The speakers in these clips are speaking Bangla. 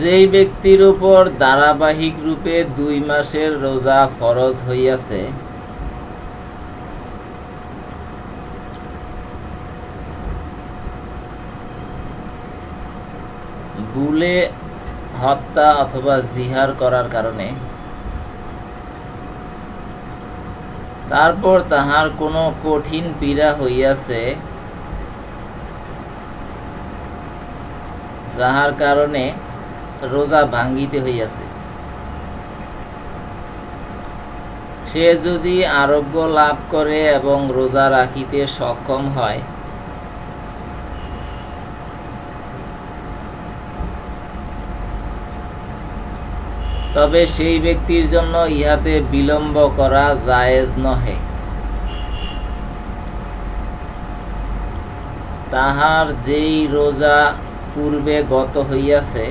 যেই ব্যক্তির উপর ধারাবাহিক রূপে দুই মাসের রোজা ফরজ হইয়াছে। ভুলে হত্যা অথবা জিহার করার কারণে। তারপর তাহার কোনো কঠিন পীড়া হইয়াছে, যাহার কারণে রোজা ভাঙ্গিতে হইয়াছে। সে যদি আরোগ্য লাভ করে এবং রোজা রাখিতে সক্ষম হয়, তবে সেই ব্যক্তির জন্য ইহাতে বিলম্ব করা জায়েজ নহে। তাহার যেই রোজা পূর্বে গত হইয়াছে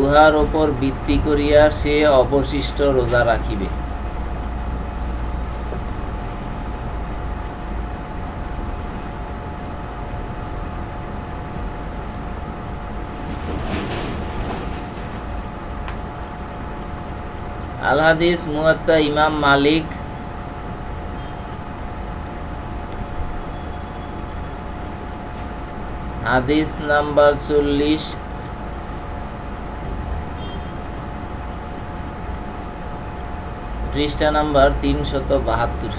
উহার ওপর ভিত্তি করিয়া সে অবশিষ্ট রোজা রাখিবে। আল হাদিস মুয়াত্তা ইমাম মালিক হাদিস নাম্বার চল্লিশ পৃষ্ঠা নাম্বার তিনশত বাহাত্তর।